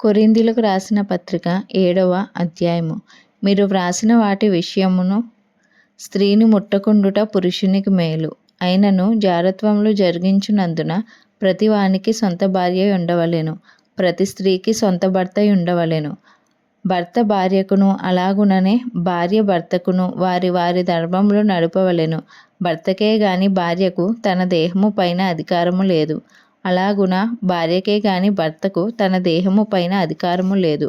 కొరింథీయులకు రాసిన పత్రిక ఏడవ అధ్యాయము. మీరు వ్రాసిన వాటి విషయమును స్త్రీని ముట్టకుండుట పురుషునికి మేలు. అయినను జారత్వములు జరిగించినందున ప్రతి వానికి సొంత భార్య ఉండవలెను. ప్రతి స్త్రీకి సొంత భర్త ఉండవలెను. భర్త భార్యకును అలాగుననే భార్య భర్తకును వారి వారి ధర్మములు నడపవలెను. భర్తకే గాని భార్యకు తన దేహము పైన అధికారము లేదు. అలాగున? భార్యకే గాని భర్తకు తన దేహము పైన అధికారము లేదు.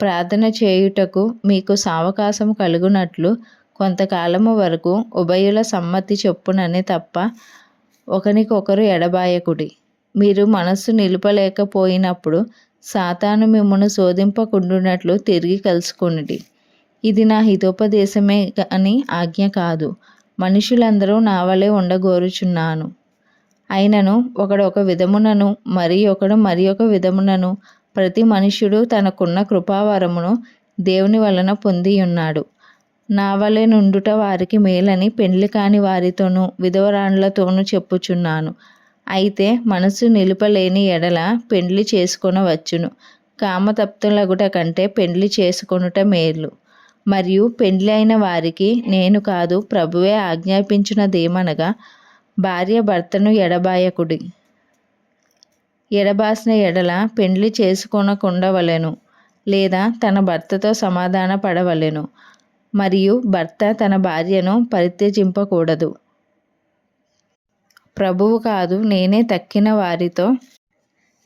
ప్రార్థన చేయుటకు మీకు సావకాశము కలుగునట్లు కొంతకాలము వరకు ఉభయుల సమ్మతి చొప్పుననే తప్ప ఒకరికొకరు ఎడబాయకుడి. మీరు మనస్సు నిలుపలేకపోయినప్పుడు సాతాను మిమ్మను శోధింపకుండునట్లు తిరిగి కలుసుకొనిడి. ఇది నా హితోపదేశమే అని ఆజ్ఞ కాదు. మనుషులందరూ నా వలె ఉండగోరుచున్నాను. అయినను ఒకడు ఒక విధమునను మరి ఒకడు మరి ఒక విధమునను. ప్రతి మనుష్యుడు తనకున్న కృపావరమును దేవుని వలన పొంది ఉన్నాడు నా వలె నుండుట వారికి మేలని పెండ్లి కాని వారితోనూ విధవరాండ్లతోనూ చెప్పుచున్నాను. అయితే మనసు నిలుపలేని ఎడల పెండ్లి చేసుకొనవచ్చును. కామతప్తులగుట కంటే పెండ్లి చేసుకొనుట మేలు. మరియు పెండ్లి అయిన వారికి నేను కాదు ప్రభువే ఆజ్ఞాపించినదేమనగా భార్య భర్తను ఎడబాయకుడి. ఎడబాసిన ఎడల పెండ్లి చేసుకొనకుండవలెను లేదా తన భర్తతో సమాధాన పడవలెను మరియు భర్త తన భార్యను పరిత్యజింపకూడదు. ప్రభువు కాదు నేనే తక్కిన వారితో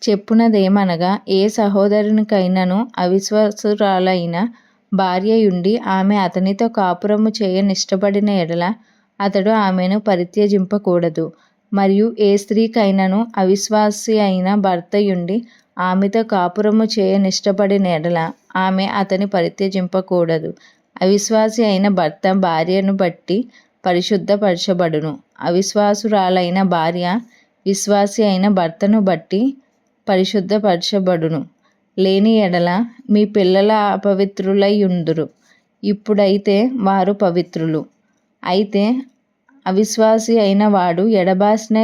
చెప్పునదేమనగా ఏ సహోదరునికైనను అవిశ్వాసురాలైన భార్యయుండి ఆమె అతనితో కాపురము చేయనిష్టపడిన ఎడల అతడు ఆమెను పరిత్యజింపకూడదు. మరియు ఏ స్త్రీకైనను అవిశ్వాసి అయిన భర్తయుండి ఆమెతో కాపురము చేయనిష్టపడిన ఎడల ఆమె అతని పరిత్యజింపకూడదు. అవిశ్వాసి అయిన భర్త భార్యను బట్టి పరిశుద్ధపరచబడును. అవిశ్వాసురాలైన భార్య విశ్వాసి అయిన భర్తను బట్టి పరిశుద్ధపరచబడును. లేని ఎడల మీ పిల్లల అపవిత్రులై ఉందురు ఇప్పుడైతే వారు పవిత్రులు. అయితే అవిశ్వాసి అయిన వాడు ఎడబాసిన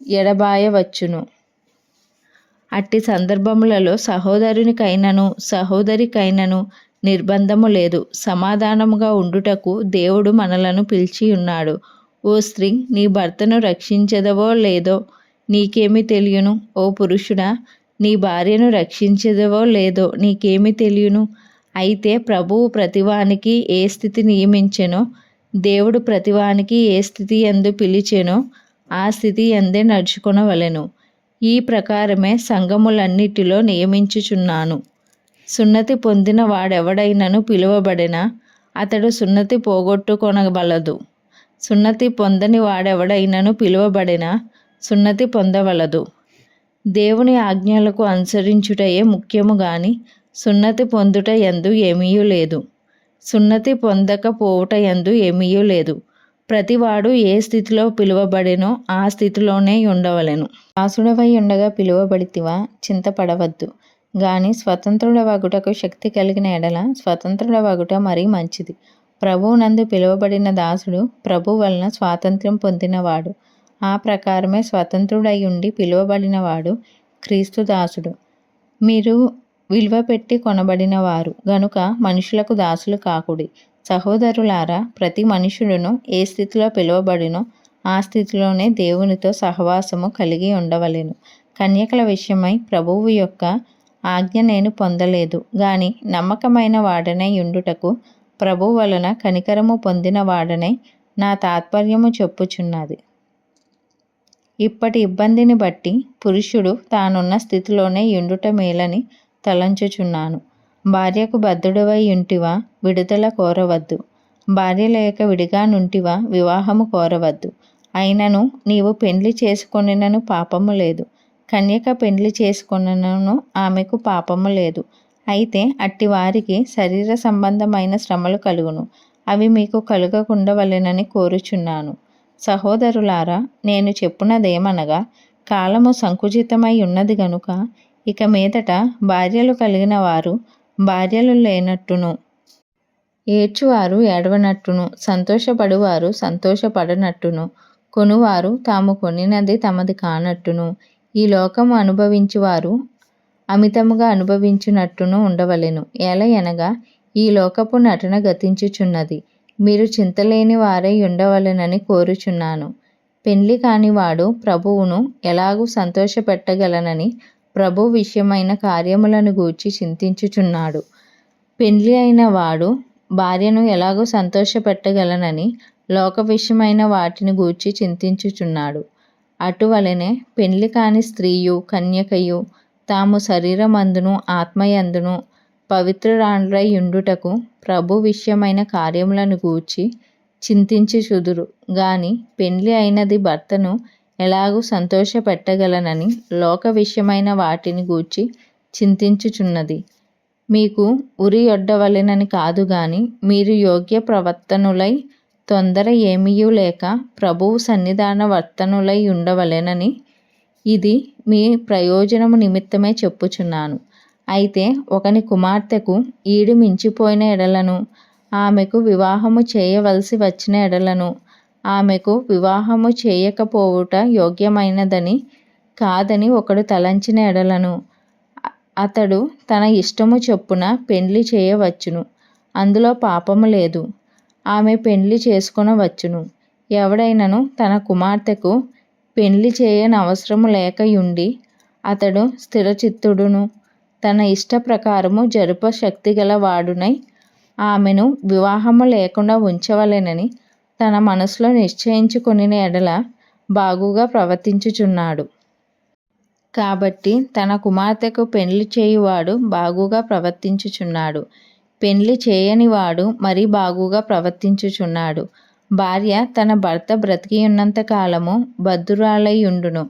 ఎడబాయవచ్చును. అట్టి సందర్భములలో సహోదరునికైనను సహోదరికైనను నిర్బంధము లేదు. సమాధానముగా ఉండుటకు దేవుడు మనలను పిలిచి ఉన్నాడు. ఓ స్త్రీ నీ భర్తను రక్షించదవో లేదో నీకేమి తెలియను? ఓ పురుషుడా నీ భార్యను రక్షించదవో లేదో నీకేమి తెలియను? అయితే ప్రభువు ప్రతివానికి ఏ స్థితి నియమించెనో దేవుడు ప్రతివానికి ఏ స్థితి ఎందు పిలిచెనో ఆ స్థితి ఎందే నడుచుకొనవలెను. ఈ ప్రకారమే సంఘములన్నిటిలో నియమించుచున్నాను. సున్నతి పొందిన వాడెవడైనను పిలువబడిన అతడు సున్నతి పోగొట్టుకొనవలదు. సున్నతి పొందని వాడెవడైనను పిలువబడిన సున్నతి పొందవలదు. దేవుని ఆజ్ఞలకు అనుసరించుటయే ముఖ్యము గాని సున్నతి పొందుట ఎందు ఏమీయు లేదు. సున్నతి పొందకపోవుట ఎందు ఏమీయు లేదు. ప్రతివాడు ఏ స్థితిలో పిలువబడినో ఆ స్థితిలోనే ఉండవలెను దాసుడవై ఉండగా పిలువబడితివా చింతపడవద్దు. గాని స్వతంత్రుడవగుటకు శక్తి కలిగిన ఎడల స్వతంత్రుడవగుట మరీ మంచిది. ప్రభువునందు పిలువబడిన దాసుడు ప్రభు వలన స్వాతంత్ర్యం పొందినవాడు. ఆ ప్రకారమే స్వతంత్రుడై ఉండి పిలువబడినవాడు క్రీస్తు దాసుడు. మీరు విలువ పెట్టి కొనబడినవారు. గనుక మనుషులకు దాసులు కాకుడి. సహోదరులారా ప్రతి మనుషుడును ఏ స్థితిలో పిలువబడినో ఆ స్థితిలోనే దేవునితో సహవాసము కలిగి ఉండవలెను. కన్యకల విషయమై ప్రభువు యొక్క ఆజ్ఞ నేను పొందలేదు. గాని నమ్మకమైన వాడనై ఉండుటకు ప్రభు వలన కనికరము పొందిన వాడనై నా తాత్పర్యము చెప్పుచున్నది. ఇప్పటి ఇబ్బందిని బట్టి పురుషుడు తానున్న స్థితిలోనే ఉండుట మేలని తలంచుచున్నాను. భార్యకు బద్ధుడవై ఉంటివా విడుదల కోరవద్దు. భార్య లేక విడిగా నుంటివా? వివాహము కోరవద్దు. అయినను నీవు పెండ్లి చేసుకొనినను పాపము లేదు. కన్యక పెండ్లి చేసుకొనను ఆమెకు పాపము లేదు. అయితే అట్టి వారికి శరీర సంబంధమైన శ్రమలు కలుగును. అవి మీకు కలుగకుండవలెనని కోరుచున్నాను. సహోదరులారా నేను చెప్పునదేమనగా కాలము సంకుచితమై ఉన్నది గనుక ఇక మీదట భార్యలు కలిగిన వారు భార్యలు లేనట్టును. ఏడ్చువారు ఏడవనట్టును. సంతోషపడువారు సంతోషపడనట్టును. కొనువారు తాము కొనినది తమది కానట్టును. ఈ లోకము అనుభవించువారు అమితముగా అనుభవించునట్టును ఉండవలెను. ఎలయనగా ఈ లోకపు నటన గతించుచున్నది. మీరు చింతలేని వారై ఉండవలెనని కోరుచున్నాను. పెండ్లి కానివాడు ప్రభువును ఎలాగూ సంతోషపెట్టగలనని ప్రభు విషయమైన కార్యములను గూర్చి చింతించుచున్నాడు. పెండ్లి అయిన వాడు భార్యను ఎలాగో సంతోషపెట్టగలనని లోక విషయమైన వాటిని గూర్చి చింతించుచున్నాడు. అటువలనే పెండ్లి కాని స్త్రీయు కన్యకయు తాము శరీరమందును ఆత్మయందును పవిత్రురాండ్రై యుండుటకు ప్రభు విషయమైన కార్యములను గూర్చి చింతించుచుదురు. గాని పెండ్లి అయినది భర్తను ఎలాగూ సంతోషపెట్టగలనని లోక విషయమైన వాటిని గూర్చి చింతించుచున్నది. మీకు ఉరియొడ్డవలెనని కాదు గాని మీరు యోగ్య ప్రవర్తనులై తొందర ఏమీయూ లేక ప్రభువు సన్నిధాన వర్తనులై ఉండవలెనని ఇది మీ ప్రయోజనము నిమిత్తమే చెప్పుచున్నాను. అయితే ఒకని కుమార్తెకు ఈడు మించిపోయిన ఎడలను ఆమెకు వివాహము చేయవలసి వచ్చిన ఎడలను ఆమెకు వివాహము చేయకపోవుట యోగ్యమైనదని కాదని ఒకడు తలంచిన ఎడలను. అతడు తన ఇష్టము చొప్పున పెండ్లి చేయవచ్చును. అందులో పాపము లేదు. ఆమె పెండ్లి చేసుకొనవచ్చును. ఎవడైనను తన కుమార్తెకు పెండ్లి చేయనవసరము లేకయుండి అతడు స్థిరచిత్తుడును. తన ఇష్ట ప్రకారము జరుప శక్తిగల వాడునై ఆమెను వివాహము లేకుండా ఉంచవలెనని తన మనసులో నిశ్చయించుకొనిన ఎడల బాగుగా ప్రవర్తించుచున్నాడు. కాబట్టి తన కుమార్తెకు పెండ్లి చేయువాడు బాగుగా ప్రవర్తించుచున్నాడు. పెండ్లి చేయనివాడు మరీ బాగుగా ప్రవర్తించుచున్నాడు. భార్య తన భర్త బ్రతికియున్నంత కాలము భద్రురాలై ఉండును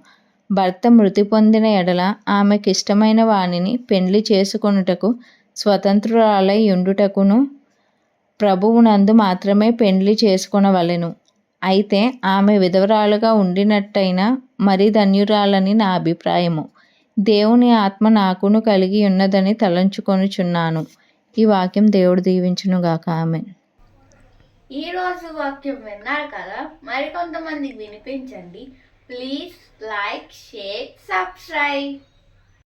భర్త మృతి పొందిన ఎడల ఆమెకిష్టమైన వానిని పెండ్లి చేసుకొనుటకు స్వతంత్రురాలై ఉండుటకును ప్రభువునందు మాత్రమే పెండ్లి చేసుకొనవలెను. అయితే ఆమె విధవరాలుగా ఉండినట్టయినా మరీ ధన్యురాలని నా అభిప్రాయము. దేవుని ఆత్మ నాకును కలిగి ఉన్నదని తలంచుకొనుచున్నాను. ఈ వాక్యం దేవుడు దీవించునుగాక. ఆమె ఈ రోజు వాక్యం విన్నారు కదా? మరికొంతమందికి వినిపించండి. Please like share subscribe.